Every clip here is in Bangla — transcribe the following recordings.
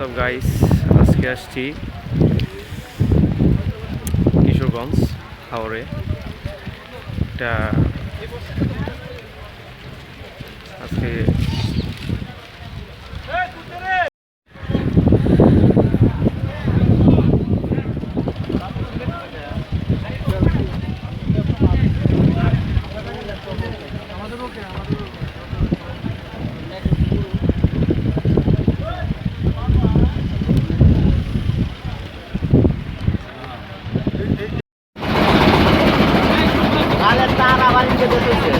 সব গাইস আজকে আসছি কিশোরগঞ্জ হাওড়ে একটা আজকে que te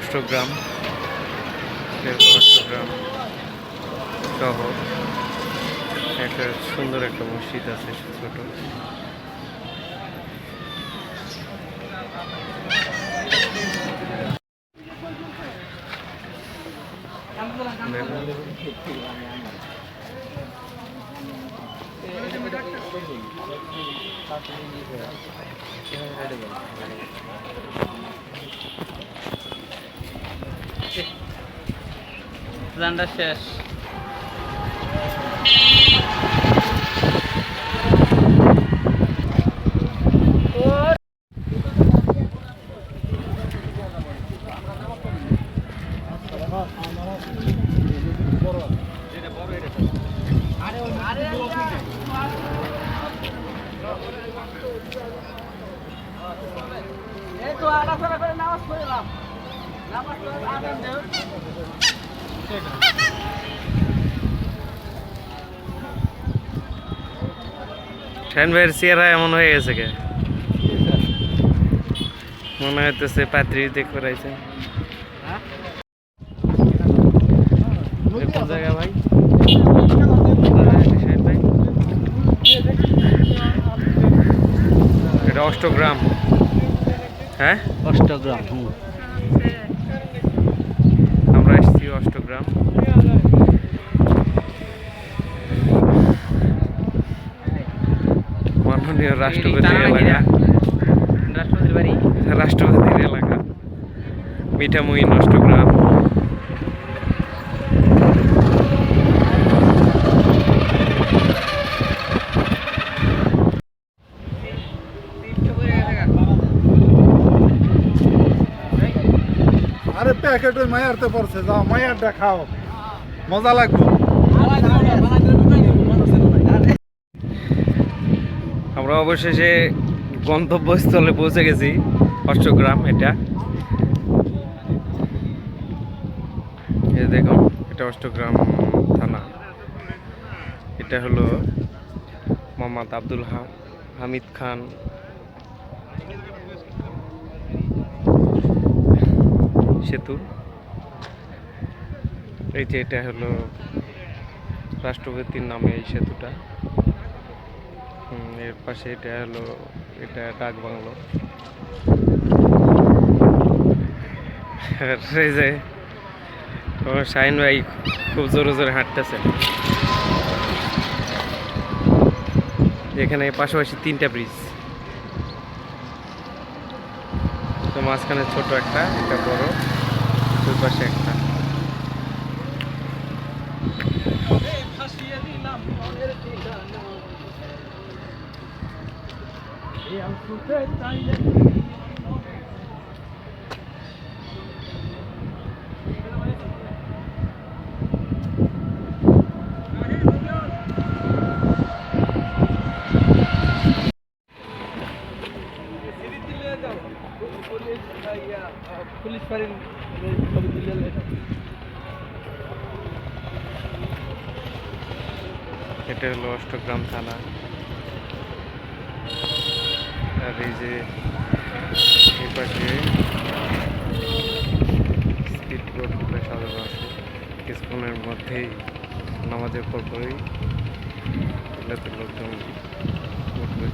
অষ্টগ্রাম অষ্টগ্রাম শহর একটা সুন্দর একটা মসজিদ আছে ছোট। রান্না শেষ। শাহিন ভাইয়ের চেহারা এমন হয়ে গেছে কে? মনে হইতেছে পাত্রী দেখতে রাইছে হ্যাঁ কোন জায়গা ভাই ভাই? এটা অষ্টগ্রাম। হ্যাঁ? অষ্টগ্রাম হুম আমরা এসেছি অষ্টগ্রাম মাননীয় রাষ্ট্রপতির এলাকা? রাষ্ট্রপতির বাড়ি? রাষ্ট্রপতির এলাকা। মিঠামুই অষ্টগ্রাম আরে প্যাকেট ওই মায়ারতে পড়ছে যাও মায়ারটা খাও। মজা লাগবে। আমরা অবশেষে গন্তব্যস্থলে পৌঁছে গেছি, অষ্টগ্রাম এটা। দেখুন, এটা অষ্টগ্রাম থানা। এটা হলো মোহাম্মদ আব্দুল হামিদ খান। সেতু। এই যে এটা হলো রাষ্ট্রপতির নামে এই সেতুটা। এর পাশে এটা হলো, এটা ডাক বাংলো। এই যে শাহিন ভাই খুব জোরে জোরে হাঁটতেছে। এখানে পাশাপাশি তিনটা ব্রিজ তো মাঝখানে ছোট একটা এটা বড়, দুই পাশে একটা। পুলিশ ফাঁড়ির এটা হলো অষ্টগ্রাম থানা। আর এই যে এই পাশে স্পিড বোট সাজানো আছে। কিছুক্ষণের মধ্যেই নামাজের পরপরই এলাকাতে লোকজন উঠবে।